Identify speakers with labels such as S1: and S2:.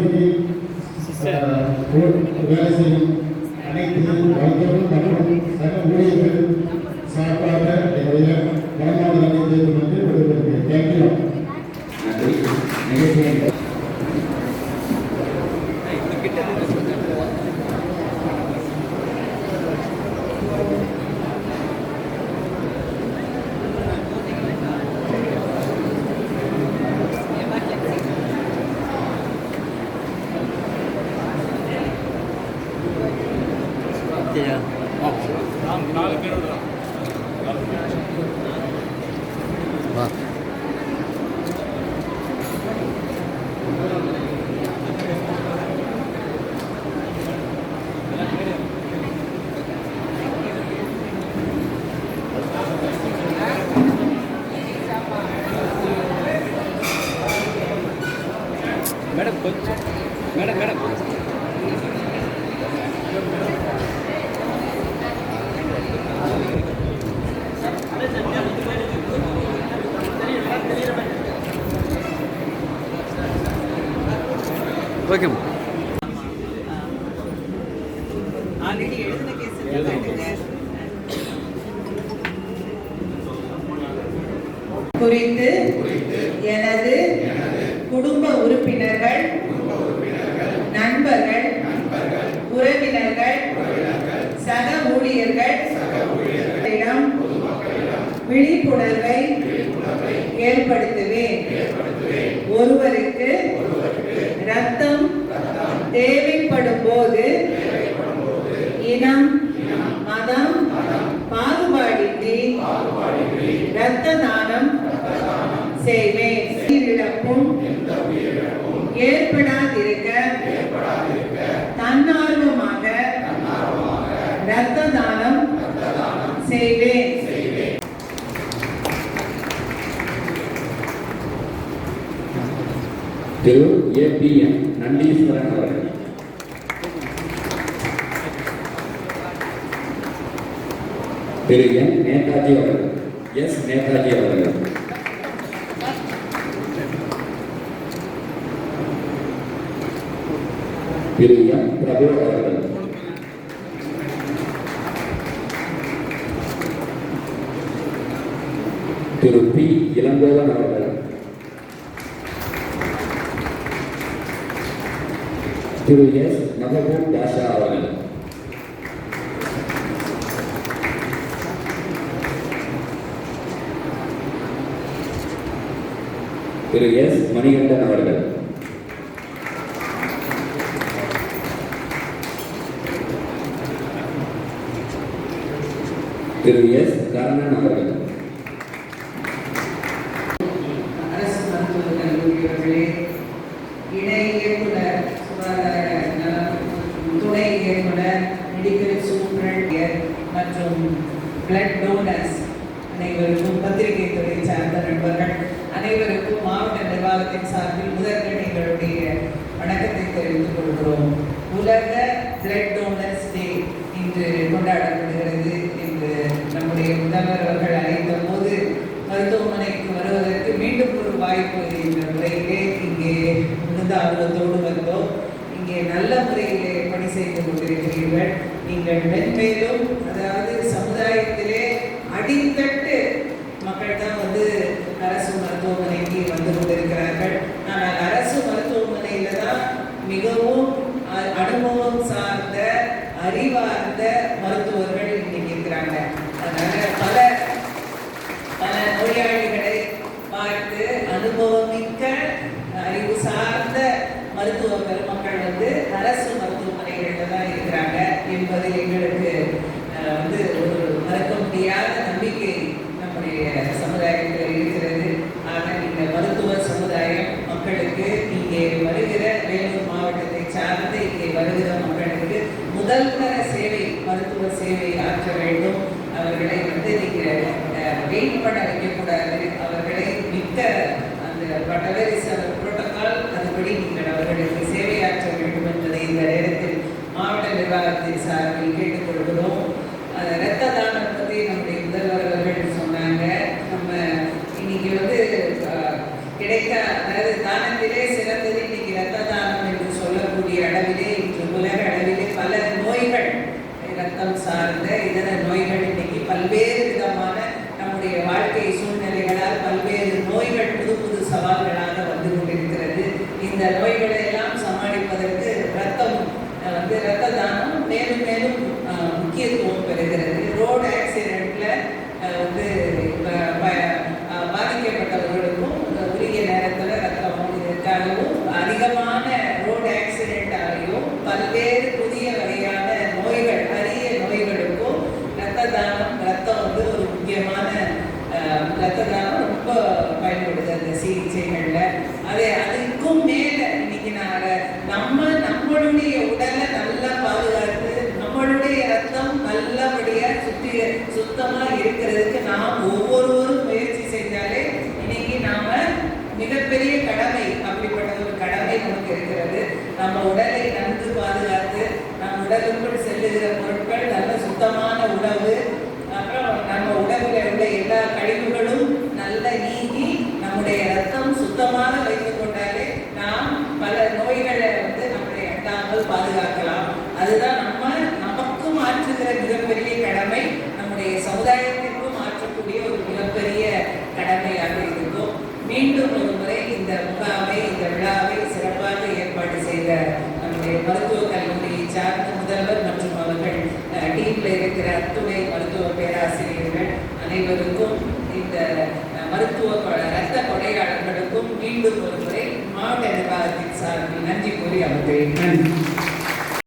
S1: పరిస్థితి వేలసి
S2: అనేది వైద్యం
S3: సంఘం மேடம் கொஞ்சம் மேடம் மேடம் ஓகேம்மா
S4: ஆல்ரெடி எழுதின கேஸ் குறித்து எனது குடும்ப உறுப்பினர்கள் நண்பர்கள் உறவினர்கள் சக ஊழியர்கள் விழிப்புணர்வை ஏற்படுத்துவேன். ஒருவருக்கு தேவைப்படும் போது இனம் மதம் பாகுபாடின்றி இரத்த தானம் செய்வேன். உயிரிழப்பும் ஏற்படாதிருக்க தன்னார்வமாக இரத்த தானம் செய்வேன்.
S2: திரு ஏ பி எம் அவர்கள். திரு என் நேதாஜி அவர்கள் எஸ் நேதாஜி அவர்கள் திரு எம் பிரபு அவர்கள் திரு பி இளங்கோவன் அவர்கள் திரு எஸ் மகபூப் பாஷா அவர்கள் திரு எஸ் மணிகண்டன் அவர்கள். திரு எஸ் கர்ணன் அவர்கள்.
S4: அரசு மருத்துவக் கல்லூரிகளே இணை இயக்குனர் சுகாதார துணை இயக்குனர் மெடிக்கல் சூப்பரண்ட் மற்றும் பிளட் டோனர்ஸ் அனைவருக்கும் பத்திரிகை துறை சார்ந்த நண்பர்கள் அனைவருக்கும் மாவட்ட நிர்வாகத்தின் சார்பில் முதற்கண் எங்களுடைய வணக்கத்தை தெரிவித்துக் கொள்கிறோம். உலக பிளட் டோனர்ஸ் டே இன்று கொண்டாடப்படுகிறது என்று நம்முடைய முதல்வர் அவர்கள் அழைத்த போது மருத்துவமனைக்கு வருவதற்கு மீண்டும் ஒரு வாய்ப்பு என்ற முறையிலே இங்கே மிகுந்த ஆர்வத்தோடு வந்தோம். இங்கே நல்ல முறையிலே பணி செய்து கொண்டிருக்கிறீர்கள். நீங்கள் மென்மேலும் அதாவது சமுதாயத்திலே அடித்தட்டு மக்கள் தான் வந்து அரசு மருத்துவமனைக்கு வந்து கொண்டிருக்கிறார்கள். ஆனால் அரசு மருத்துவமனையில் தான் மிகவும் அனுபவம் சார்ந்த அறிவார்ந்த மருத்துவர்கள் இன்னைக்கு இருக்கிறாங்க. அதனால பல பல நோயாளிகளை பார்த்து அனுபவமிக்க அறிவு சார்ந்த மருத்துவ பெருமக்கள் வந்து அரசு மருத்துவமனைகளில் தான் இருக்கிறாங்க என்பது எங்களுக்கு வந்து ஒரு மறக்க முடியாத நம்பிக்கை நம்முடைய சமுதாயத்தில் இருக்கிறது ஆனால் இந்த மருத்துவ சமுதாயம் மக்களுக்கு இங்கே வருகிற வேலூர் மாவட்டத்தை சார்ந்து இங்கே வருகிற மக்களுக்கு முதல்தர சேவை மருத்துவ சேவை ஆற்ற வேண்டும் அவர்களை வந்து நீங்க வெயிட் பண்ண வைக்கக்கூடாது அவர்களை மிக்க அந்த பட்டவரிச புரோட்டோகால் அதுபடி நீங்கள் அவர்களுக்கு சேவையாற்ற வேண்டும் என்பதை இந்த நேரத்தில் மாவட்ட நிர்வாகத்தின் சார்பில் கேட்டுக்கொள்கிறோம் அந்த இரத்த தானம் பற்றி நம்முடைய முதல்வர் அவர்கள் சொன்னாங்க நம்ம இன்னைக்கு வந்து அஹ், கிடைக்க அதாவது தானத்திலே சிறந்தது இன்னைக்கு இரத்த தானம் என்று சொல்லக்கூடிய அளவிலே இன்று உலக அளவிலே பல நோய்கள் ரத்தம் சார்ந்த இதர நோய்கள் இன்னைக்கு பல்வேறு விதமான நம்முடைய வாழ்க்கை சூழ்நிலைகளால் பல்வேறு நோய்கள் புது புது சவால்களாக வந்து கொண்டிருக்கிறது. இந்த நோய்களை எல்லாம் சமாளிப்பதற்கு ரத்தம் வந்து வந்து பல்வேறு புதிய வகையான நோய்கள் அரிய நோய்களுக்கும் ரத்த தானம் ரத்தம் வந்து ஒரு முக்கியமான ரத்த தானம் ரொம்ப பயன்படுது அந்த சிகிச்சைகளில். அதே அதுக்கும் மேலே இன்னைக்கு நாங்கள் நம்ம நம்மளுடைய உடலை நல்லா பாதுகாத்து நம்மளுடைய ரத்தம் நல்லபடியாக சுற்றி சுத்தமா இருக்கிறதுக்கு நாம் ஒவ்வொருவரும் முயற்சி செஞ்சாலே இன்னைக்கு நாம மிகப்பெரிய கடமை அப்படிப்பட்ட ஒரு கடமை நமக்கு இருக்கிறது நம்ம உடலை நன்கு பாதுகாத்து நம் செய்கிற பொருட்கள் நல்ல சுத்தமான உணவு அப்புறம் நம்ம உடம்புல உள்ள எல்லா கழிவு நல்ல நீங்கி நம்முடைய ரத்தம் சுத்தமாக வைத்துக் கொண்டாலே நாம் பல நோய்களை வந்து நம்மளை எட்டாமல் பாதுகாக்கலாம் அதுதான் நம்ம நமக்கும் ஆற்றுகிற மிகப்பெரிய கடமை நம்முடைய சமுதாயத்திற்கும் ஆற்றக்கூடிய ஒரு மிகப்பெரிய கடமையாக இருக்கும் மீண்டும் ஒரு முறை இந்த முகாமை இந்த விழாவை சிறப்பாக ஏற்பாடு செய்த நம்முடைய மருத்துவக் கல்லூரியை சார்ந்த முதல்வர் மற்றும் அவர்கள் அஹ், டீம்ல இருக்கிற மருத்துவ பேராசிரியர்கள் அனைவருக்கும் இந்த மருத்துவ கொ- கொடையாளர்களுக்கும் மீண்டும் ஒரு முறை மாவட்ட நிர்வாகத்தின் சார்பில் நன்றி கூறி அமைகிறேன் நன்றி.